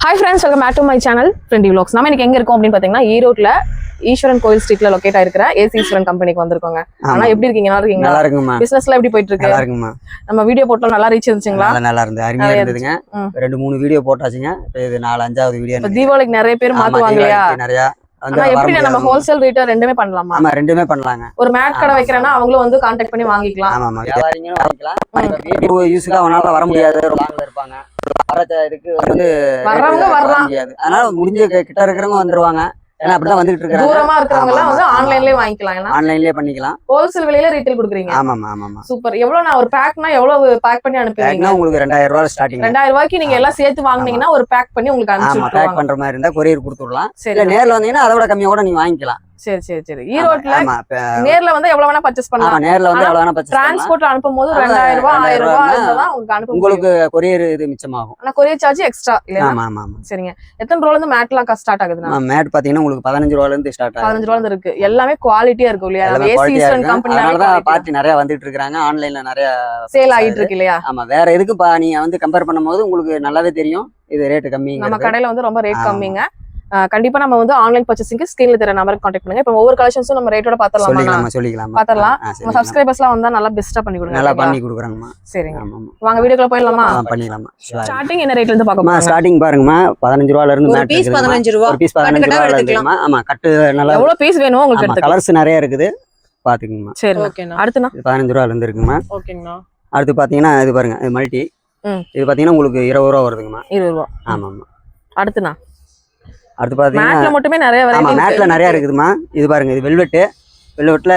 Hi friends welcome back to my channel friendy vlogs. நம்ம இன்னைக்கு எங்க இருக்கோம் அப்படின்னு பாத்தீங்கன்னா ஈரோட்ல ஈஸ்வரன் கோயில் ஸ்ட்ரீட்ல லொகேட் ஆயிருக்கிற ஏசி ஈஸ்வரன் கம்பெனிக்கு வந்திருக்கோங்க. ஆனா. எப்படி இருக்கீங்க? நல்லா இருக்கீங்களா? நல்லா இருக்குங்கம்மா. பிசினஸ்ல எப்படி போயிட்டு இருக்கு? நல்லா இருக்குங்கம்மா. நம்ம வீடியோ போட்டோம் நல்லா ரீச் இருந்துச்சுங்களா? நல்லா இருந்து அருமையா இருந்ததுங்க. ரெண்டு மூணு வீடியோ போட்டாச்சுங்க. இது நாலு அஞ்சாவது வீடியோ தீபாவளிக்கு நிறைய பேர் மாத்துவாங்க இல்லையா? நிறைய நம்ம. ஹோல்சேல் ரேட்டர் ரெண்டுமே பண்ணலாமா? ஆமா ரெண்டுமே பண்ணலாங்க. ஒரு மேட் கடை வைக்கிறேன்னா அவங்களும் வந்து கான்டாக்ட் பண்ணி வாங்கிக்கலாம். ஆமா ஆமா. வியாபாரிங்களும் வாங்கிக்கலாம். வீட்டு யூஸுக்கு அவனால வர முடியாது. லாங்ல இருப்பாங்க. வர இதுக்கு வந்து வர்றவங்க rate வர வரலாம். முடியாது. அதனால முடிஞ்ச கிட்ட இருக்கிறவங்க வந்துருவாங்க. ஏன்னா அப்படிதான் வந்துட்டு இருக்காங்க தூரமா இருக்கிறவங்க எல்லாம் வந்து ஆன்லைன்லயே வாங்கிக்கலாம் ஆன்லைன்லயே பண்ணிக்கலாம். ஹோல்சேல் விலையில ரீட்டைல் கொடுக்குறீங்க. ஆமாமா ஆமாமா சூப்பர். எவ்வளவு நான் ஒரு பேக்னா எவ்வளவு பேக் பண்ணி அனுப்புவீங்க? உங்களுக்கு ரெண்டாயிரம் ரூபாய் ஸ்டார்டிங் ரெண்டாயிரம் ரூபாய்க்கு நீங்க எல்லாம் சேர்த்து வாங்குனீங்கன்னா ஒரு பேக் பண்ணி உங்களுக்கு அனுப்பிச்சு ஆமா பேக் பண்ற மாதிரி இருந்தா கொரியர் கொடுத்துடலாம். சரி. நேர்ல வந்தீங்கன்னா அதை விட கம்மியா கூட நீங்க வாங்கிக்கலாம். சரி சரி சரி. ஈரோட்ல நேர்ல வந்து எவ்வளவு வேணா பர்ச்சேஸ் பண்ணலாம். நேர்ல வந்து எவ்வளவு வேணா பண்ணலாம். டிரான்ஸ்போர்ட்ல அனுப்பும் போது அதான் ரெண்டாயிரம் ரூபாய் ஆயிரம் ரெண்டாயிரம் ரூபாய் தான் உங்களுக்கு அனுப்ப உங்களுக்கு கொரியர் இது மிச்சமாகும். ஆனா கொரியர் சார்ஜ் எக்ஸ்ட்ரா இல்லையா? ஆமா ஆமா சரிங்க. எத்தனை ரூபால இருந்து மேட்லாம் ஸ்டார்ட் ஆகுதுன்னா மேட் பாத்தீங்கன்னா உங்களுக்கு பதினஞ்சு ரூபால இருந்து ஸ்டார்ட் பதினஞ்சு ரூபால இருந்து இருக்கு. எல்லாமே குவாலிட்டியா இருக்கும் இல்லையா? எல்லாமே ஏசி quality-ஆ ஈஸ்வரன் இருக்கும். அதனாலதான் கம்பெனி பார்ட்டி நிறைய வந்துட்டு இருக்காங்க ஆன்லைன்ல நிறைய சேல் ஆகிட்டு இருக்கு இல்லையா? ஆமா வேற எதுக்கு நீங்க வந்து கம்பேர் பண்ணும்போது உங்களுக்கு நல்லாவே தெரியும். இது ரேட் கம்மி நம்ம கடையில வந்து ரொம்ப ரேட். கம்மிங்க. கண்டிப்பா நம்ம வந்து ஆன்லைன் பர்ச்சேசிங்க்கு ஸ்கிரீன்ல தெரிய நம்பருக்கு கான்டாக்ட் பண்ணுங்க. இப்போ ஒவ்வொரு கலெக்ஷன்ஸும் நம்ம ரேட்டோட பாத்திரலாமா சொல்லிக்கலாம் சொல்லிக்கலாம் பாத்திரலாம். நம்ம. சப்ஸ்கிரைபர்ஸ்லாம் வந்தா நல்லா பெஸ்டா பண்ணி கொடுங்க நல்லா? பண்ணி கொடுக்குறாங்கம்மா. சரிங்க. ஆமா ஆமா வாங்க வீடியோக்குள்ள போயிடலாமா? ஆ, பண்ணிக்கலாமா ஸ்டார்டிங் என்ன ரேட்ல இருந்து பார்க்க போறோம் ஸ்டார்டிங் பாருங்கம்மா. பதினஞ்சு ரூபால இருந்து ஒரு மேட் பீஸ். பதினஞ்சு ரூபா. ஒரு பீஸ் பதினஞ்சு கட்டா ரூபால எடுத்துக்கலாம். இருக்குதும்மா ஆமா கட்டு நல்லா எவ்வளவு பீஸ் வேணுமோ உங்களுக்கு எடுத்துக்கலாம் கலர்ஸ் நிறைய இருக்குது. பாத்துக்குங்கம்மா. சரி ஓகேண்ணா அடுத்துனா பதினஞ்சு ரூபால இருந்து இருக்குங்கம்மா ஓகேங்கண்ணா. அடுத்து பாத்தீங்கன்னா இது பாருங்க இது மல்டி ம். இது பாத்தீங்கன்னா உங்களுக்கு இருபது ரூபா வருதுங்கம்மா. இருபது ரூபா. ஆமா ஆமா அடுத்துனா அடுத்து பாத்தீங்கன்னா மேட்ல மட்டுமே நிறைய ஆமா வெரைட்டி மேட்ல நிறைய இருக்குதுமா இது பாருங்க இது வெல்வெட் வெல்வெட்ல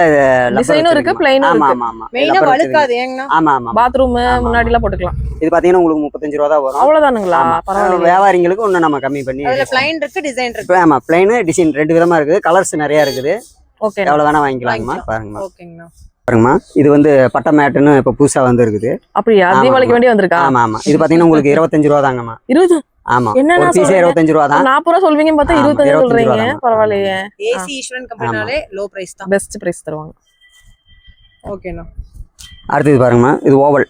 டிசைனும் இருக்கு பிளைனும் ஆமா இருக்கு. ஆமா ஆமா. மெயினா வழுக்காது இருக்குது. ஆமா ஆமா. பாத்ரூம். முன்னாடி எல்லாம் போட்டுக்கலாம். இது பாத்தீங்கன்னா உங்களுக்கு முப்பத்தஞ்சு ரூபா தான் வரும். அவ்வளவுதானுங்களா. பரவாயில்ல வியாபாரிங்களுக்கு இன்னும் நம்ம கம்மி பண்ணி அதுல பிளைன் இருக்கு டிசைன் இருக்கு. ஆமா பிளைன் டிசைன் ரெண்டு விதமா இருக்குது. கலர்ஸ் நிறைய இருக்குது. ஓகே எவ்வளவு வேணா வாங்கிக்கலாங்கம்மா. பாருங்கம்மா. ஓகேங்கண்ணா பாருங்கம்மா. இது வந்து பட்டை மேட்டுன்னு இப்ப புதுசா வந்து இருக்குது. அப்படியா? தீபாவளிக்கு ஆமா. வேண்டி வந்திருக்கா? ஆமா ஆமா. இது பாத்தீங்கன்னா உங்களுக்கு இருபத்தஞ்சு ரூபா தாங்கம்மா. இருபது ஆமா. ஒரு பீஸே சொல்றீங்க? இருபத்தஞ்சு ரூபா தான். நாற்பது ரூபா சொல்வீங்க பார்த்தா ஆமா, இருபத்தஞ்சு இருபத்தஞ்சு சொல்றீங்க. பரவாயில்லையே. ஏசி ஈஸ்வரன் கம்பெனினாலே லோ பிரைஸ் தான். பெஸ்ட் பிரைஸ் தருவாங்க. ஓகேண்ணா அடுத்தது பாருங்கம்மா இது ஓவல்.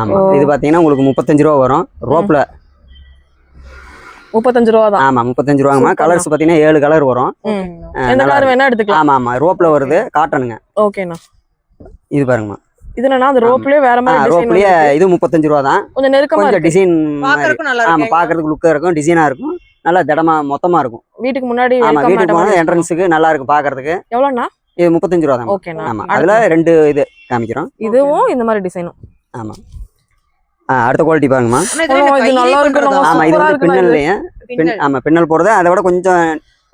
ஆமா. இது பாத்தீங்கன்னா உங்களுக்கு முப்பத்தஞ்சு ரூபா வரும். ரோப்ல. முப்பத்தஞ்சு ரூபா தான். ஆமா முப்பத்தஞ்சு ரூபாங்கம்மா. கலர்ஸ் பாத்தீங்கன்னா ஏழு கலர் வரும். எந்த நல்லா கலர் வேணா எடுத்துக்கலாம். ஆமா ஆமா. ரோப்ல வருது காட்டனுங்க. ஓகேண்ணா இது பாருங்கம்மா. இது என்னன்னா அந்த ரோப்லயே வேற மாதிரி டிசைன் ரோப்லயே இது முப்பத்தஞ்சு ரூபா தான். கொஞ்சம் நெருக்கமா கொஞ்சம் டிசைன் ஆமா பாக்குறதுக்கு லுக்கா இருக்கும் டிசைனா இருக்கும். நல்லா திடமா மொத்தமா இருக்கும். வீட்டுக்கு முன்னாடி ஆமா வீட்டுக்கு போனா என்ட்ரன்ஸுக்கு நல்லா இருக்கும் பாக்குறதுக்கு. எவ்வளவுண்ணா இது முப்பத்தஞ்சு ரூபா தான். ஓகேண்ணா ஆமா அதுல ரெண்டு இது காமிக்கிறோம். இதுவும் இந்த மாதிரி டிசைனும் ஆமா. ஆ அடுத்த குவாலிட்டி பாருங்கம்மா. இது நல்லா இருக்கு, ஆமா இது வந்து. பின்னல்லையே. ஆமா பின்னல் போடுறது. அதை விட கொஞ்சம்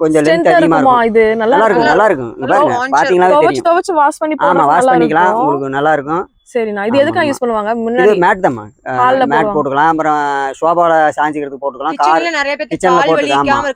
கொஞ்சம் லென்த் Strength-ஆ அதிகமா இருக்குமா இருக்கும். இது? நல்லா இருக்கும் நல்லா இருக்கும். இங்க பாருங்க launcher. பாத்தீங்கன்னாவே துவைச்சு தெரியும். துவைச்சு வாஷ் பண்ணி ஆமா வாஷ் பண்ணிக்கலாம். உங்களுக்கு நல்லா இருக்கும். சரிண்ணா இது ஆமா, எதுக்காக ஆமா. யூஸ் பண்ணுவாங்க? இது முன்னாடி மேட் ஹால்ல மேட். போட்டுக்கலாம். அப்புறம் ஷோபால சாஞ்சிக்கிறதுக்கு போட்டுக்கலாம். கார் நிறைய கிச்சன்ல போட்டுக்கலாம், ஆமா.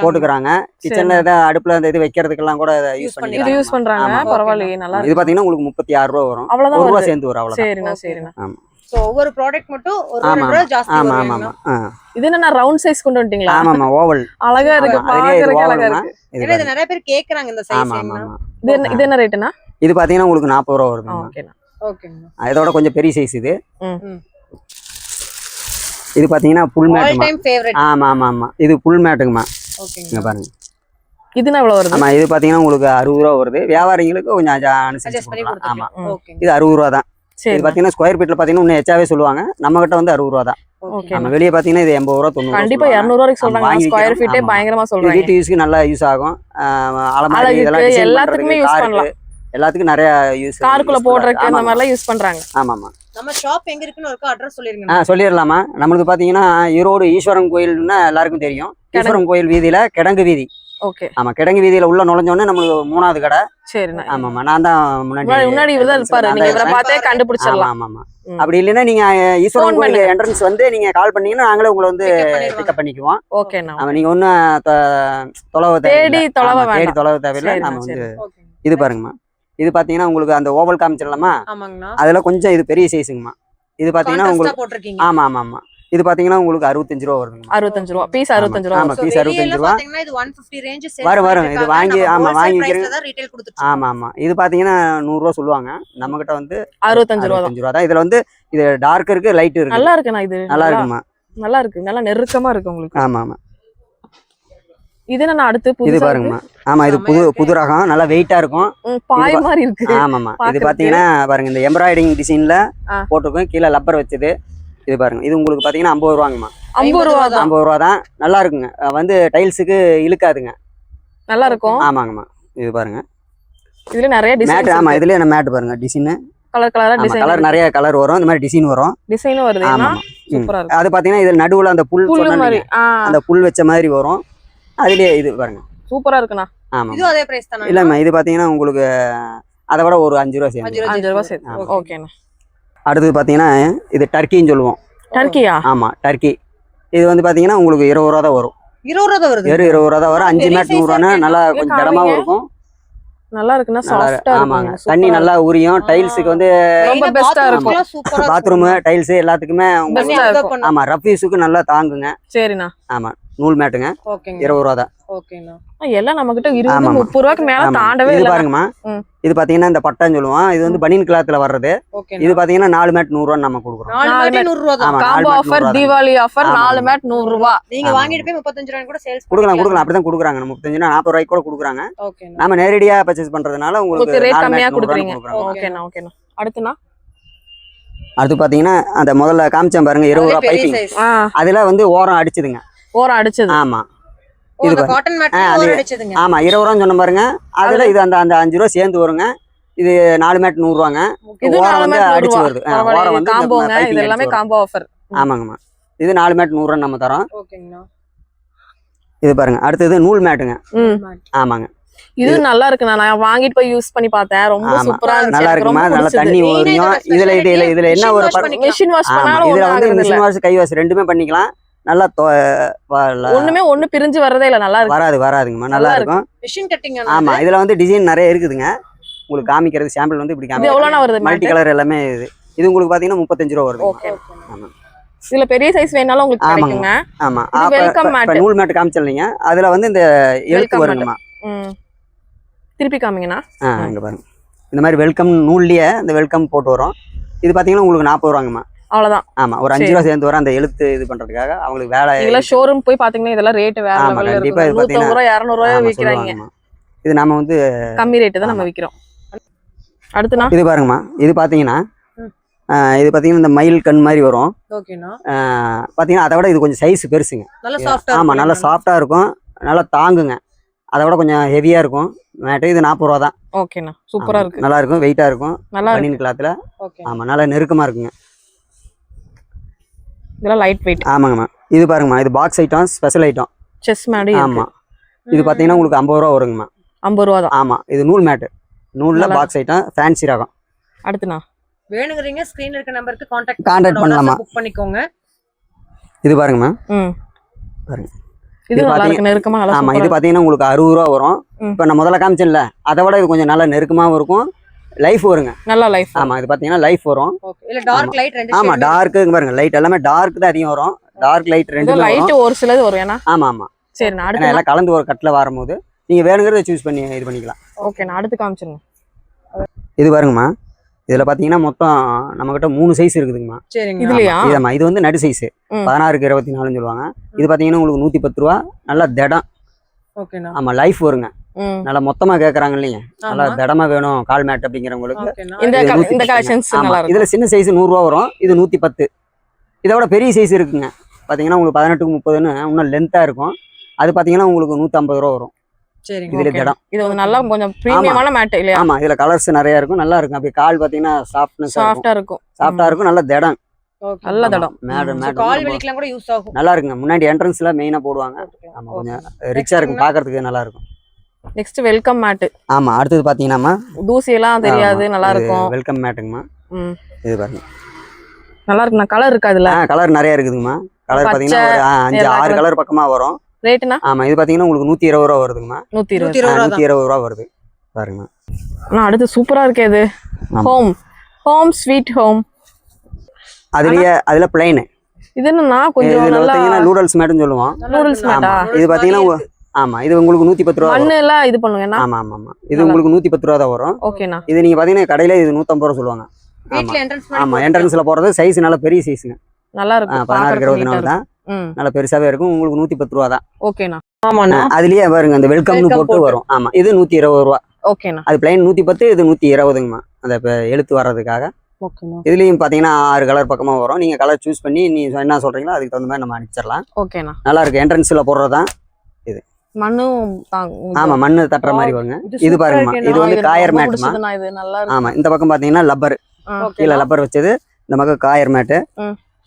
போட்டுக்கிறாங்க. கிச்சன்ல ஏதாவது அடுப்புல அந்த இது வைக்கிறதுக்கெல்லாம் கூட யூஸ் பண்ணி- இது யூஸ் பண்றாங்க. ஆமா. பரவாயில்லையே நல்லா இது பாத்தீங்கன்னா உங்களுக்கு முப்பத்தி ஆறு ரூபா வரும். அவ்வளவுதான் சேர்ந்து வரும் அவ்வளவுதான். சரிண்ணா. சரிண்ணா. சோ ஒவ்வொரு ப்ராடக்ட் மட்டும் ஒரு ஆமா, ரெண்டு ரூபா ஜாஸ்தி ஆமா ஆமா வரும் ஆமா. ஆ. இது என்ன ரவுண்ட் சைஸ் கொண்டு வந்துட்டீங்களா? ஆமா ஆமா ஓவல் அழகா இருக்கு பாக்குறதுக்கு அழகா இருக்கு. இது ஏன்னா இது பாருங்க. நிறைய பேர் கேக்குறாங்க இந்த சைஸ் ஆமா இது என்ன இது என்ன ரேட்டுண்ணா இது பாத்தீங்கன்னா உங்களுக்கு நாற்பது ரூபா வருது ஓகேண்ணா ஓகேங்கண்ணா இதோட கொஞ்சம் பெரிய சைஸ் இது. இது பாத்தீங்கன்னா புல் ஆல் மேட்டுமா டைம் ஃபேவரட் ஆமா ஆமா ஆமா. இது புல் மேட்டுங்கம்மா இங்க ஓகேங்க. பாருங்க. இதுனா எவ்வளவு வருது? ஆமா இது பாத்தீங்கன்னா உங்களுக்கு அறுபது ரூபா வருது. வியாபாரிங்களுக்கு கொஞ்சம் அனுசரிச்சு சஜஸ்ட் பண்ணி கொடுக்கலாம். ஆமா. ஓகே இது அறுபது ரூபா தான். இது பாத்தீங்கன்னா ஸ்கொயர் ஃபீட்ல பாத்தீங்கன்னா இன்னும் எச்சாவே சொல்லுவாங்க. நம்ம கிட்ட வந்து அறுபது ரூபா தான். ஓகே நம்ம வெளியே பாத்தீங்கன்னா இது எண்பது ரூபா தொண்ணூறு கண்டிப்பா சொல்றாங்க. ஸ்கொயர். ஃபீட்டே. பயங்கரமா சொல்றாங்க வீட்டு யூஸ்க்கு நல்லா யூஸ் ஆகும். ஆஹ் அலமாரி இதெல்லாம் எல்லாத்துக்குமே பண்ணலாம். எல்லாத்துக்கும் நிறைய யூஸ் காருக்குள்ள போடுறதுக்கு பண்றாங்க. ஆமா ஆமா நம்ம ஷாப் எங்க இருக்குன்னு ஒரு அட்ரஸ் ஆ சொல்லிருங்க சொல்லிடலாமா. நம்மளுக்கு பாத்தீங்கன்னா ஈரோடு ஈஸ்வரன் கோயில்னா எல்லாருக்கும் தெரியும். ஈஸ்வரன் கோயில் வீதியில கிடங்கு வீதி. ஓகே. ஆமா கிடங்கு வீதியில உள்ள நுழைஞ்சோடனே நம்மளுக்கு மூணாவது கடை. சரிண்ணா ஆமாமா நான் தான் முன்னாடி முன்னாடி இவர் தான் இருப்பாரு. நீங்க இவரை. பார்த்தே ஆமா கண்டுபிடிச்சிடலாம். ஆமா ஆமா. அப்படி இல்லைன்னா நீங்க ஈஸ்வரன் Phone கோயில். என்ட்ரன்ஸ் வந்து நீங்க கால் பண்ணீங்கன்னா நாங்களே உங்களை வந்து. பிக்கப் பண்ணிக்குவோம். ஓகேண்ணா ஆமா நீங்க ஒன்னும் தொலைவு தேடி. தொலைவ ஆமா, தேடி. தொலைவு தேவையில்லை. நம்ம வந்து சரி. ஓகே இது பாருங்கம்மா. இது பாத்தீங்கன்னா உங்களுக்கு அந்த ஓவல் காமிச்சிடலாமா? அதுல கொஞ்சம் இது பெரிய சைஸுங்கம்மா இது பாத்தீங்கன்னா உங்களுக்கு ஆமா ஆமா ஆமா. இது பாத்தீங்கன்னா உங்களுக்கு அறுபத்தஞ்சு ரூபா வருதுங்கம்மா அறுபத்தஞ்சு ரூபா. பீஸ் அறுபத்தஞ்சு ரூபா. ஆமா பீஸ் அறுபத்தஞ்சு ரூபா. பாத்தீங்கன்னா இது 150 ரேஞ்ச் சேல் வரும், வரும். இது வாங்கி- ஆமா, வாங்கிக்கிறேன். கொடுத்துட்டு ஆமா ஆமா. இது பாத்தீங்கன்னா நூறு ரூபா சொல்லுவாங்க. நம்ம கிட்ட வந்து அறுபத்தஞ்சு ரூபா தான். அறுபத்தஞ்சு ரூபா தான். இதுல வந்து இது டார்க் இருக்கு லைட் இருக்கு. நல்லா இருக்குண்ணா இது. நல்லா இருக்குமா? நல்லா இருக்கு. நல்லா நெருக்கமா இருக்கு உங்களுக்கு. ஆமா ஆமா. இது என்ன அடுத்து? இது பாருங்கம்மா. ஆமா இது புது புது ரகம். நல்லா வெயிட்டா இருக்கும். பாய் இது மாதிரி இருக்கு. ஆமாம்மா. இது. பாத்தீங்கன்னா பாருங்க இந்த எம்ப்ராய்டிங் டிசைன்ல. போட்டிருக்கோம். கீழே லப்பர் வச்சது. இது பாருங்க. இது உங்களுக்கு பாத்தீங்கன்னா ஐம்பது ரூபாங்கம்மா. ஐம்பது ரூபா தான். ஐம்பது ரூபா தான். நல்லா இருக்குங்க. வந்து டைல்ஸுக்கு இழுக்காதுங்க. நல்லா இருக்கும். ஆமாங்கம்மா. இது பாருங்க. இதுல நிறைய மேட் டிசைன் ஆமா இதுலயே என்ன மேட் பாருங்க. டிசைன் கலர் கலரா ஆமா டிசைன் கலர் நிறைய கலர் வரும். இந்த மாதிரி டிசைன் வரும். டிசைனும் வருது. ஏன்னா ஆமாம்மா. ம். சூப்பரா இருக்கு. அது பாத்தீங்கன்னா இது நடுவுல அந்த புல் மாதிரி. அந்த புல் வச்ச மாதிரி வரும். அதுலயே இது பாருங்க. சூப்பரா இருக்குண்ணா. ஆமா இதுவும் அதே பிரைஸ் தானே? இல்லம்மா இது பாத்தீங்கன்னா உங்களுக்கு அதை விட ஒரு அஞ்சு ரூபா சேர்ந்து அஞ்சு ரூபா Okay. ஓகேண்ணா. அடுத்தது பாத்தீங்கன்னா இது டர்க்கின்னு சொல்லுவோம். டர்க்கியா ஆமா டர்க்கி இது வந்து பாத்தீங்கன்னா உங்களுக்கு இருபது ரூபா தான் வரும். இருபது ரூபா தான் வருது. வெறும் இருபது ரூபா தான் வரும். அஞ்சு மேட் ஆ நல்லா. கொஞ்சம் காமிங்க. இருக்கும். நல்லா இருக்குன்னா சாஃப்டா ஆமாங்க. தண்ணி நல்லா உரியும். டைல்ஸுக்கு வந்து ரொம்ப ஆ இருக்கும். பாத்ரூம் டைல்ஸ் எல்லாத்துக்குமே Best உங்களுக்கு ஆ இருக்கும். ஆமா ரஃப் யூஸுக்கு நல்லா தாங்குங்க. சரிண்ணா. ஆமா நூல் மேட்டுங்க ஓகேங்க. இருபது ரூபா தான். ஓகேண்ணா. எல்லாம் நம்ம கிட்ட இருபது. முப்பது ரூபாய்க்கு மேல. தாண்டவே இல்லை பாருங்கம்மா. இது பாத்தீங்கன்னா இந்த பட்டான்னு சொல்லுவோம். இது வந்து பனியன் கிளாத்ல வர்றது. இது பாத்தீங்கன்னா நாலு மேட் நூறு ரூபான்னு நம்ம கொடுக்குறோம். நாலு நூறு ரூபா தான். காம்போ ஆஃபர் ரூபா தீபாவளி ஆஃபர். நாலு மேட் நூறு ரூபா நீங்க. வாங்கிட்டு போய் முப்பத்தஞ்சு ரூபாய் கூட சேல்ஸ் கொடுக்கலாம் கொடுக்கலாம். அப்படிதான் கொடுக்குறாங்க. நம்ம முப்பத்தஞ்சு நாற்பது ரூபாய்க்கு கூட கொடுக்குறாங்க. ஓகேண்ணா நாம நேரடியா பர்ச்சேஸ் பண்றதுனால உங்களுக்கு ரேட் கம்மியா கொடுக்குறீங்க. ஓகேண்ணா ஓகேண்ணா அடுத்துண்ணா? அடுத்து பாத்தீங்கன்னா அந்த முதல்ல காமிச்சேன் பாருங்க இருபது ரூபா பைப்பிங் அதுல வந்து ஓரம் அடிச்சுதுங்க. ஓரம் அடிச்சது. ஆமா. இது ஆமா இருபது ரூபான்னு சொன்ன பாருங்க. அதுல இது அந்த அந்த அஞ்சு ரூபா சேர்ந்து வருங்க. இது நாலு மேட் நூறு ரூபாங்க இது ஓரம் வந்து அடிச்சு ரூபா வருது ஓரம் வந்து காம்போங்க இது எல்லாமே. காம்போ ஆஃபர் ஆமாங்கம்மா. இது நாலு மேட் நூறு ரூபா நம்ம தரோம். இது பாருங்க. அடுத்தது நூல் மேட்டுங்க. ஆமாங்க. இது நல்லா இருக்குண்ணா. நான் வாங்கிட்டு போய் யூஸ் பண்ணி பார்த்தேன். ரொம்ப. சூப்பரா இருந்துச்சு. நல்லா இருக்குமா? நல்லா தண்ணி இதோட இதுல இதுல இதுல என்ன ஒரு. மிஷின் வாஷ் பண்ணாலும் இதுல வந்து மிஷின் வாஷ் கை வாஷ் ரெண்டுமே பண்ணிக்கலாம். நல்லா ஒண்ணுமே ஒண்ணு பிரிஞ்சு வரதே இல்ல நல்லா வராது வராதுங்கம்மா நல்லா இருக்கும். மிஷின் கட்டிங் ஆமா இதுல வந்து டிசைன் நிறைய இருக்குதுங்க. உங்களுக்கு காமிக்கிறது சாம்பிள் வந்து இப்படி காமிக்கிறது. வருது மல்டி கலர் எல்லாமே இது. இது உங்களுக்கு பாத்தீங்கன்னா முப்பத்தஞ்சு ரூபா வருது ஆமா. இதுல பெரிய சைஸ் வேணாலும் உங்களுக்கு. கிடைக்குங்க. ஆமா. இப்ப- நூல் மேட் காமிச்சோம் இல்லைங்க அதுல வந்து இந்த எழுத்து. வருங்கம்மா. திருப்பி காமிங்கண்ணா. ஆ இங்க பாருங்க. இந்த மாதிரி வெல்கம் நூல்லயே இந்த வெல்கம் போட்டு வரும் இது பாத்தீங்கன்னா உங்களுக்கு நாற்பது ரூபாங்கம்மா. அவ்வளவுதான். ஆமா ஒரு அஞ்சு. ரூபா சேர்ந்து வரும் அந்த எழுத்து இது பண்றதுக்காக அவங்களுக்கு வேலை இதெல்லாம் ஷோரூம் போய் பாத்தீங்கன்னா இதெல்லாம் ரேட் வேற கண்டிப்பா இது நூத்தம்பது ரூபா இரநூறு ரூபாய் ஆமா, விக்கிறாங்க. சொல்லுவாங்கம்மா. இது நாம வந்து கம்மி ரேட்டு தான் நம்ம விக்கிறோம். அடுத்துண்ணா இது பாருங்கம்மா இது பாத்தீங்கன்னா இது பாத்தீங்கன்னா இந்த மயில் கண் மாதிரி வரும். பாத்தீங்கன்னா அதை விட இது கொஞ்சம் சைஸ் பெருசுங்க. நல்லா சாஃப்டா ஆமா நல்லா சாஃப்டா இருக்கும். நல்லா தாங்குங்க. அதை விட கொஞ்சம் ஹெவியா இருக்கும். மேட்டு இது நாற்பது ரூபா தான். ஓகேண்ணா சூப்பரா இருக்கு. நல்லா இருக்கும் வெயிட்டா இருக்கும். நல்லா கிளாத்ல ஆமா நல்லா நெருக்கமா இருக்குங்க. இதெல்லாம் லைட் வெயிட் ஆமாங்கம்மா. இது பாருங்கம்மா இது பாக்ஸ் ஐட்டம் ஸ்பெஷல் ஐட்டம் செஸ் மேடு ஆமா. இது பாத்தீங்கன்னா உங்களுக்கு ஐம்பது ரூபா வருங்கம்மா. ஐம்பது ரூபா தான். ஆமா. இது நூல் மேட்டு. நூல்ல பாக்ஸ் ஐட்டம் ஃபேன்சி ரகம். அடுத்துண்ணா. வேணுங்கிறீங்க ஸ்கிரீன்ல இருக்க நம்பருக்கு காண்டாக்ட் Contact பண்ணலாமா? புக் பண்ணிக்கோங்க. இது பாருங்கம்மா. ம். பாருங்க. இது இது நல்லா பாத்தீங்க- இருக்கு நெருக்கமா நல்லா ஆமா. சூப்பரா இது இருக்கு. பாத்தீங்கன்னா உங்களுக்கு அறுபது ரூபா வரும். இப்போ நான் முதல்ல காமிச்சேன்ல அதை விட இது கொஞ்சம் நல்லா நெருக்கமாவும் இருக்கும். லைஃப் வருங்க. நல்லா லைஃப் ஆமா இது பாத்தீங்கன்னா லைஃப் வரும். ஓகே இல்ல டார்க் லைட் ரெண்டு ஆமா டார்க்கு பாருங்க லைட் எல்லாமே டார்க் தான் அதிகம் வரும். டார்க் லைட் ரெண்டு லைட் ஒரு சிலது வரும் ஏன்னா? ஆமா ஆமா. சரிண்ணா ஏன்னா அடுத்து எல்லாம் கலந்து ஒரு கட்டில் வரும்போது நீங்க வேணுங்கிறத சூஸ் பண்ணி இது பண்ணிக்கலாம். ஓகேண்ணா அடுத்து காமிச்சிருங்க. இது பாருங்கம்மா. இதுல பாத்தீங்கன்னா மொத்தம் நம்ம கிட்ட மூணு சைஸ் இருக்குதுங்கம்மா. இதுலயா? இதம்மா இது வந்து நடு சைஸ். பதினாறுக்கு இருபத்தி நாலுன்னு சொல்லுவாங்க. இது பாத்தீங்கன்னா உங்களுக்கு நூத்தி பத்து ரூபா நல்லா திடம். ஆமா லைஃப் வருங்க. நல்லா மொத்தமா கேக்குறாங்க இல்லைங்க. நல்லா திடமா வேணும் கால் மேட் அப்படிங்கிறவங்களுக்கு. இதுல சின்ன சைஸ் நூறுரூவா வரும். இது நூத்தி பத்து. இதை விட பெரிய சைஸ் இருக்குங்க. பாத்தீங்கன்னா உங்களுக்கு பதினெட்டுக்கு முப்பதுன்னு இன்னும் லென்த்தா இருக்கும். அது பாத்தீங்கன்னா உங்களுக்கு நூத்தம்பது ரூபா வரும். சரிங்க இதுல. திடம். இது வந்து நல்லா கொஞ்சம் பிரீமியமான மேட் இல்லையா? ஆமா இதுல கலர்ஸ் நிறைய இருக்கும். நல்லா இருக்கும். அப்படியே கால் பாத்தீங்கன்னா சாஃப்ட்னஸ் இருக்கும். சாஃப்டா இருக்கும். சாஃப்டா இருக்கும். நல்ல திடம். நல்ல. தடம். கால் கூட யூஸ் ஆகும். நல்லா இருக்குங்க முன்னாடி என்ட்ரன்ஸ்ல மெயினா போடுவாங்க. ஆமா கொஞ்சம் ரிச்சா இருக்கும். பாக்குறதுக்கு நல்லா இருக்கும் நெக்ஸ்ட் வெல்கம் மேட் ஆமா அடுத்தது பாத்தீங்கன்னா தூசி எல்லாம் தெரியாது நல்லா இருக்கும். வெல்கம் மேட்டுங்கம்மா ம். இது பாருங்க. நல்லா இருக்குண்ணா கலர் இருக்கா இதுல? ஆ கலர் நிறைய இருக்குதுங்கம்மா. கலர் பாத்தீங்கன்னா அஞ்சு ஆறு. கலர் பக்கமா வரும். ரேட்டுனா ஆமா இது பாத்தீங்கன்னா உங்களுக்கு நூத்தி இருபது ரூபா வருதுங்கம்மா. நூத்தி இருபது. நூத்தி இருபது ரூபா நூத்தி இருபது ரூபா வருது. பாருங்க அண்ணா அடுத்து சூப்பரா இருக்கே இது. ஹோம் ஹோம் ஸ்வீட் ஹோம் அதுலயே அதுல பிளைன் இது என்னன்னா கொஞ்சம் இதுல நல்லா பாத்தீங்கன்னா நூடல்ஸ் மேட்னு சொல்லுவோம். நூடுல்ஸ் மேட்டா இது பாத்தீங்கன்னா ஆமா இது உங்களுக்கு நூத்தி பத்து ரூபா. மண்ணு எல்லாம் இது பண்ணுவேன்னா ஆமா ஆமா ஆமா. இது உங்களுக்கு நூத்தி பத்து ரூபா தான் வரும். ஓகேண்ணா. இது நீங்க பாத்தீங்கன்னா கடையில இது நூத்தம்பது ரூபா சொல்லுவாங்க. வீட்ல என்ட்ரன்ஸ் ஆமா என்ட்ரன்ஸ்ல போறது சைஸ் நல்ல பெரிய சைஸுங்க நல்லா இருக்கும். பதினாறு ஆ நாலு தான். நல்லா பெருசாவே இருக்கும். உங்களுக்கு நூத்தி பத்து ரூபா தான். ஓகேண்ணா. ஆமாண்ணா. அதுலயே பாருங்க அந்த வெல்கம்னு போட்டு. வரும். ஆமா இது நூத்தி இருபது ரூபா. ஓகேண்ணா. அது பிளைன் நூத்தி பத்து இது நூத்தி இருபதுங்கம்மா அந்த இப்ப எழுத்து வர்றதுக்காக. இதுலயும் பாத்தீங்கன்னா ஆறு கலர் பக்கமா வரும். நீங்க கலர் சூஸ் பண்ணி நீ என்ன சொல்றீங்களோ அதுக்கு தகுந்த மாதிரி நம்ம அனுப்பிச்சிடலாம். ஓகேண்ணா. நல்லா இருக்கு. என்ட்ரன்ஸ்ல போடுறதுதான் மண்ணும் ஆமா மண்ணு தட்டுற மாதிரி வருங்க இது இருக்கேண்ணா. இது வந்து காயர் மேட்டுமா பிடிச்சதுண்ணா இது நல்லா இருக்கு ஆமா இந்த பக்கம் பாத்தீங்கன்னா லப்பர். கீழே லப்பர் வச்சது இந்த பக்கம் காயர் மேட்டு.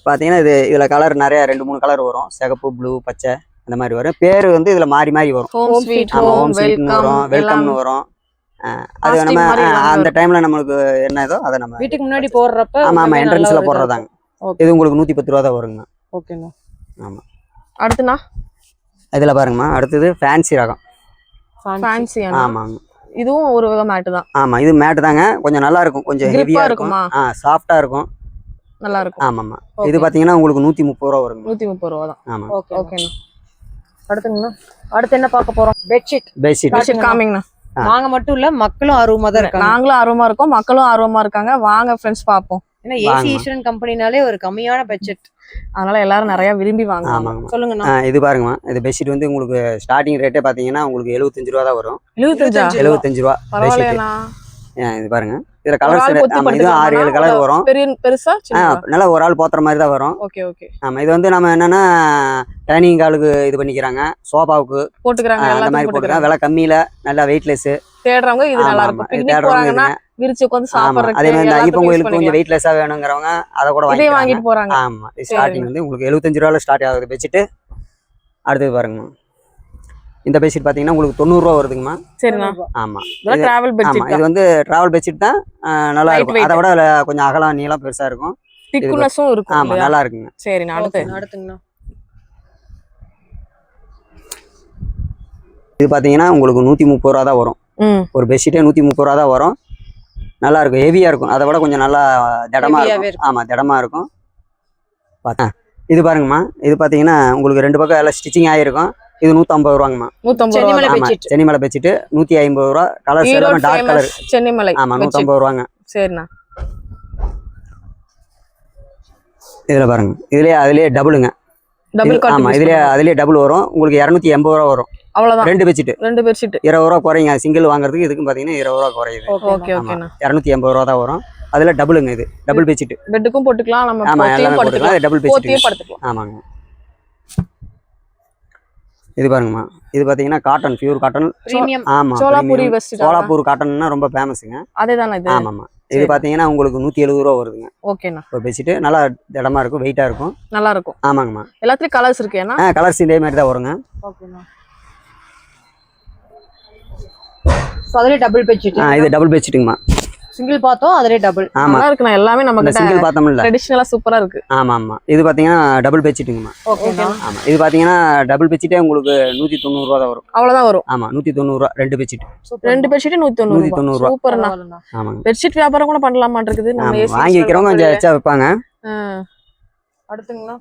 பாத்தீங்கன்னா இது இதுல கலர் நிறைய ரெண்டு மூணு கலர் வரும். சிகப்பு ப்ளூ பச்சை அந்த மாதிரி வரும். பேரு வந்து இதுல மாறி மாறி வரும். ஹோம் ஸ்வீட்னு வரும் வெல்கம் வெல்கம்னு வரும். அது நம்ம அந்த. டைம்ல நம்மளுக்கு என்ன ஏதோ அதை நம்ம வீட்டுக்கு முன்னாடி போடுறப்ப ஆமா ஆமா என்ட்ரன்ஸ்ல போடுறதாங்க. இது உங்களுக்கு நூத்தி பத்து ரூபா தான் வருங்க. ஓகேண்ணா ஆமா. அடுத்துண்ணா இதுல பாருங்கம்மா அடுத்தது ஃபேன்சி ரகம். ஃபேன்சி ஆமா ஆமா இதுவும் ஒரு வகை மேட்டு தான். ஆமா இது மேட் தாங்க. கொஞ்சம் நல்லா இருக்கும் கொஞ்சம் Grip-ஆ ஹெவியா இருக்கும்? ஆ சாஃப்டா இருக்கும். நல்லா இருக்கும். ஆமாம்மா. இது பாத்தீங்கன்னா உங்களுக்கு நூத்தி முப்பது ரூபா வருங்க. நூத்தி முப்பது ரூபா தான். ஆமா. ஓகே ஓகேண்ணா அடுத்துங்கண்ணா அடுத்து என்ன பார்க்க போறோம்? பெட்ஷீட் பெட்ஷீட் பெட்ஷீட் காமிங்கண்ணா. ஆ. நாங்க மட்டும் இல்ல மக்களும் ஆர்வமா தான் இருக்காங்க. நாங்களும் ஆர்வமா இருக்கோம் மக்களும் ஆர்வமா இருக்காங்க. வாங்க ஃப்ரெண்ட்ஸ் பார்ப்போம். ஏன்னா ஏசி. ஈஸ்வரன் கம்பெனினாலே ஒரு கம்மியான பெட்ஷெட் அதனால எல்லாரும் நிறைய விரும்பி வாங்குவாங்க ஆ, இது பாருங்கம்மா. இது பெட்ஷீட் வந்து உங்களுக்கு ஸ்டார்டிங் ரேட்டே பாத்தீங்கன்னா உங்களுக்கு எழுபத்தஞ்சு ரூபா தான் வரும். எழுபத்தஞ்சா ரூபா பரவாயில்லையாண்ணா. இது பாருங்க. இதுல கலர்ஸ் இது ஆறு ஏழு கலர் வரும். பெருசா நல்லா ஒரு ஆள் போத்துற மாதிரி தான் வரும். Okay okay. ஆமா இது வந்து நம்ம என்னன்னா டைனிங் ஹாலுக்கு இது பண்ணிக்கிறாங்க சோஃபாவுக்கு. போட்டுக்கிறாங்க அந்த மாதிரி போட்டுக்கிறாங்க. விலை கம்மியில நல்லா வெயிட்லெஸ் தேடுறவங்க இது நல்லா இருக்கும். பிக்னிக் போறாங்கன்னா விரிச்சு உட்காந்து ஆமா சாப்பிடுறதுக்கு அதே மாதிரி use கோயிலுக்கு கொஞ்சம். வெயிட்லெஸ்ஸா வேணுங்கிறவங்க அதை கூட வாங்கிக்கலாம். வாங்கிட்டு போறாங்க. ஆமா ஸ்டார்டிங் வந்து உங்களுக்கு எழுபத்தஞ்சு ரூபால ஸ்டார்ட் ஆகுது. பெட்ஷீட் அடுத்தது பாருங்க. இந்த பெட்ஷீட் பாத்தீங்கன்னா உங்களுக்கு தொண்ணூறு ரூபா வருதுங்கம்மா. சரிண்ணா ஆமா. இதெல்லாம் இது- டிராவல் ஆமா. பெட்ஷீட் இது வந்து டிராவல் பெட்ஷீட் தான். நல்லா இருக்கும். அதை விட அதுல கொஞ்சம் அகலம் நீளம் பெருசா இருக்கும். திக்குனஸும் இருக்கும் ஆமா இல்லையா? நல்லா இருக்குங்க. ஓகேண்ணா, அடுத்துங்கண்ணா. இது பாத்தீங்கன்னா உங்களுக்கு நூத்தி முப்பது ரூபா தான் வரும். ஒரு பெட்ஷீட்டே நூத்தி முப்பது ரூபா தான் வரும். நல்லா இருக்கும். ஹெவியா இருக்கும். அதை விட கொஞ்சம் நல்லா திடமா இருக்கும். ஆமா திடமா இருக்கும். பார்த்தா இது பாருங்கம்மா. இது பாத்தீங்கன்னா உங்களுக்கு ரெண்டு பக்கம் எல்லாம் ஸ்டிச்சிங் ஆயிருக்கும் இது நூத்தம்பது ரூபாங்கம்மா. நூத்தம்பது ரூபா சென்னிமலை பெட்ஷீட். நூத்தி ஐம்பது ரூபா கலர்ஸ் ஈரோடு எல்லாமே டார்க் கலர் சென்னிமலை ஆமா. நூத்தம்பது ரூபாங்க. சரிண்ணா. இதுல பாருங்க. இதுலயே அதுலயே டபுளுங்க ஆமா இதுலயே அதுலயே டபுள் வரும். உங்களுக்கு இரநூத்தி எண்பது ரூபா வரும். அவ்வளவுதான். ரெண்டு பெட்ஷீட் ரெண்டு பெட்ஷீட் இருபது ரூபா குறையுங்க. சிங்கிள் வாங்குறதுக்கு இதுக்கும் பாத்தீங்கன்னா இருபது ரூபா குறையுது. இரநூத்தி எண்பது ரூபா தான் வரும். அதுல டபுளுங்க இது. டபுள் பெட்ஷீட் பெட்டுக்கும் போட்டுக்கலாம். நம்ம ஆமா எல்லாமே படுத்துக்கலாம் போட்டுக்கலாம். டபுள் பெட்ஷீட் படுத்துக்கலாம். ஆமாங்க. இது பாருங்கம்மா. இது பாத்தீங்கன்னா காட்டன் பியூர் காட்டன் பிரீமியம் ஆமா சோலாபுரி premium. வெஸ்ட் சோலாப்பூர் காட்டன்னா ரொம்ப ஃபேமஸுங்க அதேதானே இது? ஆமாம்மா. இது சரி. பாத்தீங்கன்னா உங்களுக்கு நூத்தி எழுபது ரூபா வருதுங்க. ஓகேண்ணா. ஒரு பெட்ஷீட் நல்லா திடமா இருக்கும் வெயிட்டா இருக்கும். நல்லா இருக்கும் ஆமாங்கம்மா. எல்லாத்துலயும் கலர்ஸ் இருக்கு ஏன்னா? கலர்ஸ் இதே மாதிரி தான் வருங்க. ஓகேண்ணா. டபுள் பெட்ஷீட் ஆ இது டபுள் பெட்ஷீட்டுங்கம்மா சிங்கிள் பார்த்தோம் அதுலேயே டபுள் ஆமா. நல்லா இருக்குண்ணா எல்லாமே நம்ம சிங்கிள் பார்த்தோம்ல ட்ரெடிஷ்னலா சூப்பரா இருக்கு. ஆமா ஆமா இது பாத்தீங்கன்னா டபுள் பெட்ஷீட்டுங்கம்மா ஓகேண்ணா ஆமா. இது பாத்தீங்கன்னா டபுள் பெட்ஷீட்டே உங்களுக்கு நூத்தி தொண்ணூறு ரூபா தான் வரும். அவ்வளவுதான் வரும். ஆமா நூத்தி தொண்ணூறு ரூபா ரெண்டு பெட்ஷீட் ரெண்டு பெட்ஷீட் நூத்தி தொண்ணூறு தொண்ணூறு ரூபா. சூப்பர்ண்ணா ஆமாங்க. பெட்ஷீட் வியாபாரம் கூட பண்ணலாமான் இருக்குது. நம்ம ஆமா வாங்கி வைக்கிறவங்க கொஞ்சம் எச்சா வைப்பாங்க அடுத்துங்கண்ணா.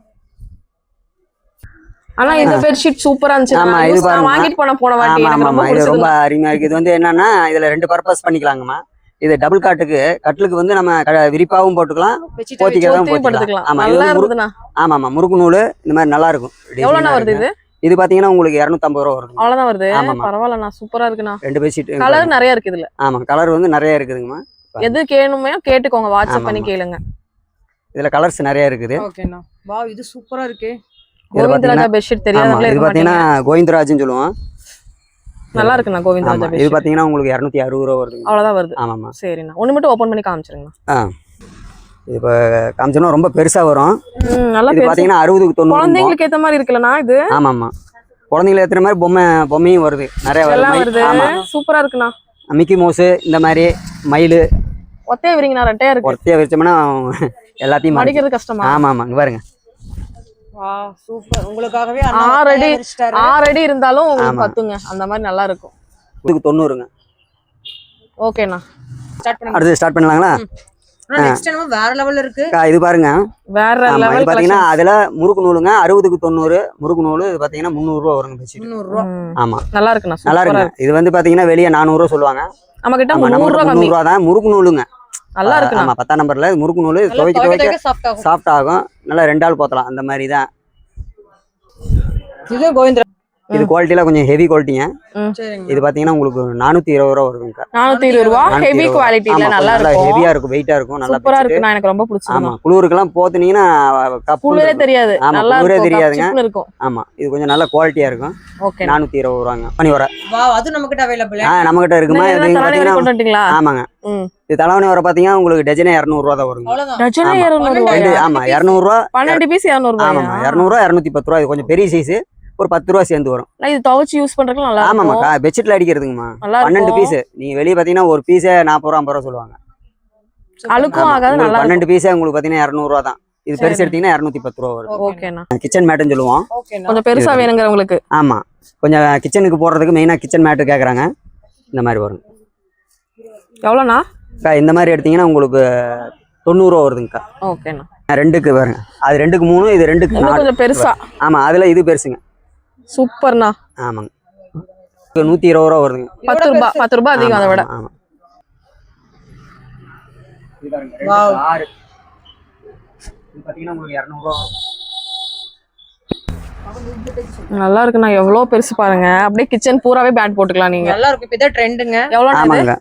ஆனா இந்த பெட்ஷீட் சூப்பரா இருந்துச்சு ஆமா, இது. வாங்கிட்டு போன போன வாட்டி ஆமா எனக்கு ஆமா ரொம்ப ஆமா இது ரொம்ப பிடிச்சது அருமையா இருக்கு. இது வந்து என்னன்னா இதுல ரெண்டு பர்பஸ் பண்ணிக்கலாங்கம்மா. இது டபுள் காட்டுக்கு கட்டிலுக்கு வந்து நம்ம க- விரிப்பாவும் போட்டுக்கலாம் போத்தியும் போட்டுக்கலாம் படுத்துக்கலாம். ஆமா ஆமா ஆமா முறுக்கு நூல் இந்த மாதிரி நல்லா இருக்கும். Design-ஆ வருது. இது? இது பாத்தீங்கன்னா உங்களுக்கு இரநூத்தம்பது ரூபா வருது அவ்வளவுதான் வருது? ஆமாம்மா. பரவாயில்லண்ணா சூப்பரா இருக்குண்ணா. ரெண்டு பெட்ஷீட் கலர் நிறைய இருக்கு இதுல. ஆமா கலர் வந்து நிறைய இருக்குதுங்கம்மா. எது கேணுமே கேட்டுக்கோங்க வாட்ஸ்அப் பண்ணி. கேளுங்க. இதுல கலர்ஸ் நிறைய இருக்குது. ஓகேண்ணா. வா இது சூப்பரா இருக்கு. இதுல கோவிந்தராஜா பெட்ஷீட் ஆமா தெரியாதவங்களே இது பாத்தீங்கன்னா கோவிந்தராஜ்னு சொல்லுவோம் நல்லா இருக்குண்ணா கோவிந்தராஜா இது பாத்தீங்கன்னா உங்களுக்கு இரநூத்தி அறுபது ரூபா வருதுங்க. அவ்வளவுதான் வருது. ஆமாம்மா. சரிண்ணா. ஒண்ணு மட்டும் ஓபன் பண்ணி காமிச்சிருங்கண்ணா. இது இப்போ காமிச்சோன்னா ரொம்ப பெருசா வரும். நல்லா இது பெருசு. பாத்தீங்கன்னா அறுபதுக்கு தொண்ணூறு குழந்தைங்களுக்கு ஏத்த மாதிரி இருக்குல்லண்ணா இது. ஆமா ஆமா குழந்தைங்களை ஏத்துற மாதிரி பொம்மை பொம்மையும் வருது. நிறைய வருது. வருது. ஆமா. சூப்பரா இருக்குண்ணா. மிக்கி மவுஸ் இந்த மாதிரி மயில். ஒத்தையா விரிங்கண்ணா ரெட்டையா இருக்கு. ஒருத்தைய வச்சோம்னா எல்லாத்தையும் மடிக்க மடிக்கிறது கஷ்டமா? ஆமா ஆமா இங்க பாருங்க. சூப்பர் உங்களுக்காகவே ஆறு அடி ஆறு அடி இருந்தாலும் உங்களுக்கு. பத்துங்க. அந்த மாதிரி நல்லா இருக்கும். இதுக்கு தொண்ணூறுங்க. ஓகேண்ணா. ஸ்டார்ட் அடுத்து ஸ்டார்ட் பண்ணலாங்களா? வேற லெவல்ல இருக்கு. இது பாருங்க. வேற லெவல் பாத்தீங்கன்னா அதுல முறுக்கு நூலுங்க அறுபதுக்கு தொண்ணூறு முறுக்கு நூலு இது பாத்தீங்கன்னா முந்நூறு ரூபா வருங்க பெட்ஷீட் முந்நூறு ரூபா ஆமா. நல்லா இருக்குண்ணா நல்லா சூப்பரா இருக்குங்க இது வந்து பாத்தீங்கன்னா வெளியே நானூறு ரூபா சொல்லுவாங்க. நம்ம கிட்ட முந்நூறு ரூபா தான் முறுக்கு நூலுங்க. நல்லா இருக்குண்ணா. ஆமா பத்தாம் நம்பர்ல முறுக்கு நூல் துவைக்க துவைக்க சாஃப்ட் ஆகும். சாஃப்ட் ஆகும். நல்லா ரெண்டு ஆள் போத்தலாம் அந்த மாதிரி தான். இது கோவிந்தரா. இது குவாலிட்டியில கொஞ்சம் ஹெவி குவாலிட்டிங்க சரிங்க. இது பாத்தீங்கன்னா உங்களுக்கு நானூத்தி இருபது ரூபா வருதுங்க நானூத்தி இருபது ரூபா? ஹெவி. குவாலிட்டி நல்லா இருக்கும். ஹெவியா இருக்கும் வெயிட்டா இருக்கும் நல்லா சூப்பரா. இருக்குண்ணா எனக்கு ரொம்ப பிடிச்சிருக்கு. ஆமா குளிருக்கெல்லாம் போத்துனீங்கன்னா கப்பு குளிரே தெரியாது. ஆமா, நல்லா குளிரே இருக்கும் தெரியாதுங்க. இருக்கும். ஆமா இது கொஞ்சம் நல்ல குவாலிட்டியா இருக்கும். ஓகே நானூத்தி இருபது ரூபாங்க. பண்ணி வர. வா அது நம்ம கிட்ட அவைலபிள் ஆ நம்ம கிட்ட இருக்குமா ஆமாங்க. ம். இது தலைவணி வர பாத்தீங்கன்னா உங்களுக்கு டஜனே இரநூறுவா தான் வருங்க. அவ்வளவுதான். டஜனே ஆமா. இருநூறு ரெண்டு ரூபாயா ஆமா இரநூறுவா பன்னெண்டு பீஸ் இரநூறு ஆமாம்மா ரூபாயா இரநூறுவா இரநூத்தி பத்து ரூபா இது கொஞ்சம் பெரிய சைஸ் ஒரு பத்து ரூபா சேர்ந்து வரும். இது துவைச்சு யூஸ் பண்றதுக்கு நல்லா ஆமாம்மா பெட்ஷீட்ல அடிக்கிறதுங்கம்மா. பன்னெண்டு பீஸ் நீங்க வெளியே பாத்தீங்கன்னா ஒரு பீஸே நாற்பது ரூபா ஐம்பது ரூபா சொல்லுவாங்க. அழுக்கும் ஆமா, ஆகாது நல்லா பன்னெண்டு பீஸே உங்களுக்கு பாத்தீங்கன்னா இரநூறுவா தான். இது பெருசு. எடுத்தீங்கன்னா இரநூத்தி பத்து ரூபா வரும். ஓகேண்ணா. கிச்சன் மேட்டுன்னு சொல்லுவோம். கொஞ்சம் பெருசா வேணுங்கிறவங்களுக்கு. ஆமா. கொஞ்சம் கிச்சனுக்கு போடுறதுக்கு மெயினா கிச்சன் மேட்டு கேக்குறாங்க. இந்த மாதிரி வரும். எவ்வளோண்ணா? அக்கா, இந்த மாதிரி எடுத்தீங்கன்னா உங்களுக்கு தொண்ணூறுவா வருதுங்கக்கா. ஓகேண்ணா. ரெண்டுக்கு பாருங்க. அது ரெண்டுக்கு மூணு இது ரெண்டுக்கு இன்னும் கொஞ்சம் பெருசா. ஆமா அதுல இது பெருசுங்க. சூப்பர்ண்ணா. ஆமாங்க. இது நூத்தி இருபது ரூபா வருதுங்க. பத்து ரூபாய் பத்து ரூபாய் அதிகம் அதை விட. ஆமா, ஆமா. Wow. ஆறு நல்லா இருக்குண்ணா. எவ்வளவு பெருசு பாருங்க. அப்படியே கிச்சன் பூராவே பேட் போட்டுக்கலாம் நீங்க. நல்லா இருக்கும் இப்ப ட்ரெண்டுங்க எவ்வளோண்ணா இது? ஆமாங்க.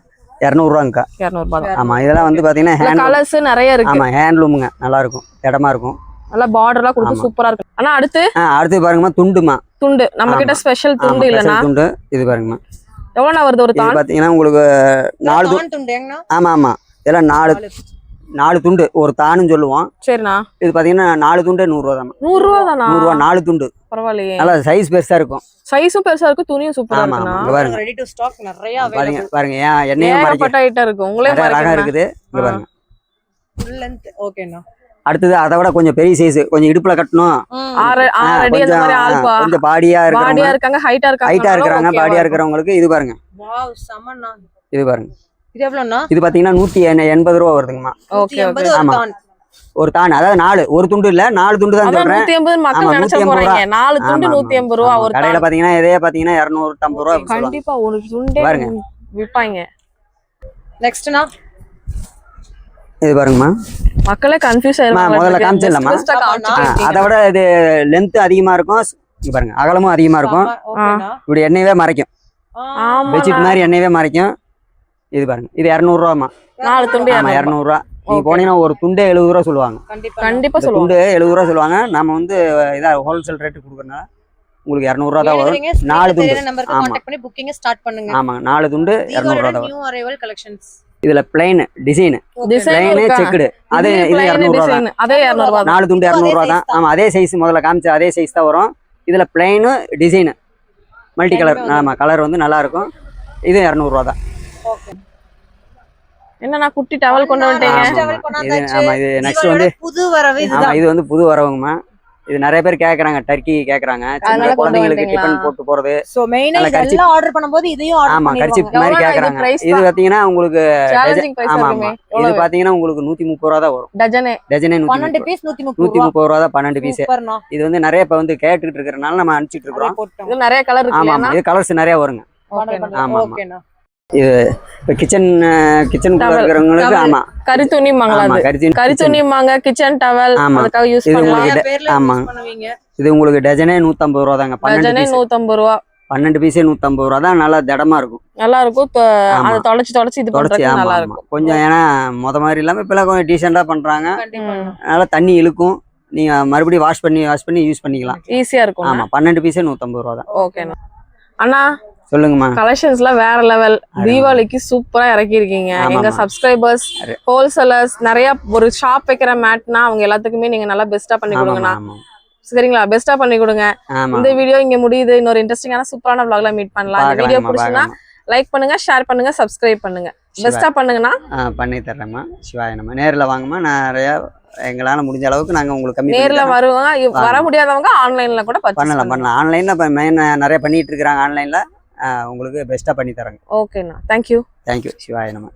இரநூறுவாங்கக்கா. இரநூறுபா தான் ஆமா இதெல்லாம் வந்து பாத்தீங்கன்னா ஹேண்ட் கலர்ஸ் நிறைய இருக்கு. ஆமா ஹேண்ட்லூமுங்க நல்லா இருக்கும் இடமா இருக்கும். நல்லா பார்டர்லாம் கொடுத்து. சூப்பரா இருக்கு ஆனா அடுத்து? அடுத்து பாருங்கம்மா துண்டுமா துண்டு. நம்ம கிட்ட ஸ்பெஷல் துண்டு இல்லனா special துண்டு. இது பாருங்கம்மா. எவ்வளோண்ணா வருது ஒரு தான் பாத்தீங்கன்னா உங்களுக்கு நாலு துண்டு ஆமா ஆமா. இதெல்லாம் நாலு. நாலு துண்டு ஒரு தானுன்னு சொல்லுவோம் சரிண்ணா. இது பாத்தீங்கன்னா நாலு துண்டு நூறுரூவா தான். நூறு ரூபா தானா நூறுரூவா நாலு துண்டு. பரவாயில்லையே. நல்லா சைஸ் பெருசா இருக்கும். சைஸும் பெருசா இருக்கு துணியும் சூப்பரா இங்க பாருங்க. ரெடி டு ஸ்டாக் நிறைய பாருங்க பாருங்க. ஏன் எண்ணெயும் மறைக்க. ஐட்டம் இருக்கு உங்களே ரகம் இருக்குது. இங்க. பாருங்க. ஃபுல் லென்த் ஓகேண்ணா அடுத்தது அதை விட கொஞ்சம் பெரிய சைஸ் கொஞ்சம் இடுப்புல கட்டணும். ஆறு ஆ, ஆறு அடி அந்த கொஞ்சம் பாடியா இருக்காங்க ஹைட்டா இருக்காங்க பாடியா இருக்கிறவங்களுக்கு இது பாருங்க. வாவ் செமண்ணா இது பாருங்க. இது எவ்வளோண்ணா? இது பாத்தீங்கன்னா நூத்தி எண்ண- எண்பது ரூபா வருதுங்கம்மா. Okay okay. ஒரு ஆமா. தான். ஒரு தான் அதாவது நாலு ஒரு துண்டு இல்ல நாலு துண்டு தான் சொல்றேன். நூத்தி எண்பது மக்கள் ஆமா, நினைச்ச 180 போறாங்க. நாலு துண்டு நூத்தி எண்பது ரூபா. ஒரு கடையில. பாத்தீங்கன்னா இதே பாத்தீங்கன்னா இருநூறு ஐம்பது ரூபா கண்டிப்பா ஒரு துண்டே பாருங்க. விற்பாங்க இது பாருங்கம்மா. மக்களே கன்ஃபியூஸ் அம்மா, முதல்ல காமிச்சிடலாமா? அதை விட இது லென்த் அதிகமா இருக்கும். இங்க பாருங்க அகலமும் அதிகமா இருக்கும். இப்படி எண்ணெயவே மறைக்கும். ஆமா. பெட்ஷீட் மாதிரி எண்ணெயவே மறைக்கும். இது பாருங்க. இது இரநூறுவாமா நாலு துண்டு ஆமா இரநூறு இரநூறுவா. நீங்க. போனீங்கன்னா ஒரு துண்டே எழுபது ரூபா சொல்லுவாங்க. கண்டிப்பா. சொல்லுவாங்க. துண்டு எழுபது ரூபா சொல்லுவாங்க. நம்ம வந்து இதா ஹோல்சேல் ரேட்டு கொடுக்குறதுனால உங்களுக்கு இரநூறுவா தான் வரும். நாலு துண்டு. நம்பருக்கு ஆமா. பண்ணி புக்கிங் ஸ்டார்ட் பண்ணுங்க. ஆமாங்க. நாலு துண்டு இரநூறுவா தான் வரும். நியூ அரைவல் கலெக்ஷன்ஸ் இதுல பிளைன் டிசைன் பிளைனு? செக்குடு அது இது இரநூறுவா தான். அதே இரநூறுவா தான். நாலு துண்டு இரநூறுவா தான். ஆமா அதே சைஸ் முதல்ல காமிச்ச அதே சைஸ் தான் வரும். இதுல பிளைனு டிசைனு மல்டி கலர் ஆமா கலர் வந்து நல்லா இருக்கும். இது இரநூறுவா தான். என்னண்ணா குட்டி டவல் கொண்டு வந்துட்டீங்க. ஆமா. இது ஆமா இது நெக்ஸ்ட் வந்து புது வரவு இது வந்து புது வரவுங்கம்மா. இது நிறைய பேர் கேக்குறாங்க டர்க்கி கேக்குறாங்க. சின்ன குழந்தைங்களுக்கு? டிஃபன் போட்டு போறது. சோ மெயினா இதெல்லாம் ஆர்டர் பண்ணும்போது இதையும் ஆர்டர் ஆமா கரிச்சி பண்ணிடுவாங்க. மாதிரி கேக்குறாங்க. இது? பாத்தீங்கன்னா உங்களுக்கு ஆமா இருக்குமே ஆமா. இது பாத்தீங்கன்னா உங்களுக்கு நூத்தி முப்பது ரூபா தான் வரும். டஜனே. டஜனே நூத்தி பன்னெண்டு முப்பது பீஸ் நூத்தி நூத்தி முப்பது ரூபா. முப்பது ரூபா தான் பன்னெண்டு பீஸ் சூப்பர்ண்ணா. இது வந்து நிறைய இப்ப வந்து கேட்டுக்கிட்டு இருக்கிறனால நம்ம அனுப்பிச்சிட்டு இருக்கிறோம். போட்டோம். இது நிறைய கலர் இருக்கு ஆமா. இது கலர்ஸ் நிறைய வருங்க. ஆமா, ஆமா. ஓகேண்ணா இப்ப கிச்சன் கிச்சன். இருக்கிறவங்களுக்கு. ஆமா. கறி துணிமாங்களா ஆமா அது கரிச்சி கறி துணிமாங்க கிச்சன் டவல் ஆமா. அதுக்காக யூஸ் இது பேர்ல ஆமா. யூஸ் பண்ணுவீங்க. இது உங்களுக்கு டஜனே நூத்தம்பது ரூபா தாங்க. டஜனே பீஸ் நூத்தம்பது ரூபா. பன்னெண்டு பீஸே நூத்தம்பது ரூபா தான். நல்லா திடமா இருக்கும். நல்லா இருக்கும். அதை தொலைச்சு தொலைச்சு இது ஆமா நல்லா இருக்கும் கொஞ்சம் ஏன்னா முத மாதிரி இல்லாம இப்பெல்லாம் கொஞ்சம் டீசெண்டா பண்றாங்க. அதனால தண்ணி இழுக்கும். நீங்க மறுபடியும் வாஷ் பண்ணி வாஷ் பண்ணி யூஸ் பண்ணிக்கலாம். ஈஸியா இருக்கும் ஆமா. பன்னெண்டு பீஸே நூத்தம்பது ரூபா தான். ஓகேண்ணா அண்ணா சொல்லுங்கம்மா. கலெக்ஷன்ஸ்லாம் வேற லெவல் தீபாவளிக்கு சூப்பரா இறக்கி இருக்கீங்க. எங்க சப்ஸ்கிரைபர்ஸ். ஹோல்சேலர்ஸ் நிறைய ஒரு ஷாப் வைக்கிற மேட்னா அவங்க எல்லாத்துக்குமே நீங்க நல்லா பெஸ்டா பண்ணி கொடுங்கண்ணா. சரிங்களா? பெஸ்டா பண்ணி கொடுங்க. இந்த வீடியோ இங்க முடியுது. இன்னொரு இன்ட்ரெஸ்டிங்கான சூப்பரான vlogல மீட் பண்ணலாம். இந்த வீடியோ பார்க்கலாமா லைக் பண்ணுங்க ஷேர் பண்ணுங்க சப்ஸ்கிரைப் பண்ணுங்க. பெஸ்டா பண்ணுங்கண்ணா. பண்ணி தர்றேம்மா. சிவாய நம்ம. நேரில் வாங்கம்மா. நிறைய எங்களால் முடிஞ்ச அளவுக்கு நாங்கள் உங்களுக்கு நேர்ல. வருவாங்க. இவ்- வர வாங்க. முடியாதவங்க ஆன்லைன்ல கூட பண்ணலாம் பண்ணலாம். ஆன்லைனில் மெயின் நிறைய பண்ணிட்டு இருக்கிறாங்க ஆன்லைனில் உங்களுக்கு பெஸ்ட்டாக பண்ணி தரேங்க. ஓகேண்ணா தேங்க்யூ தேங்க்யூ சிவாய நம்ம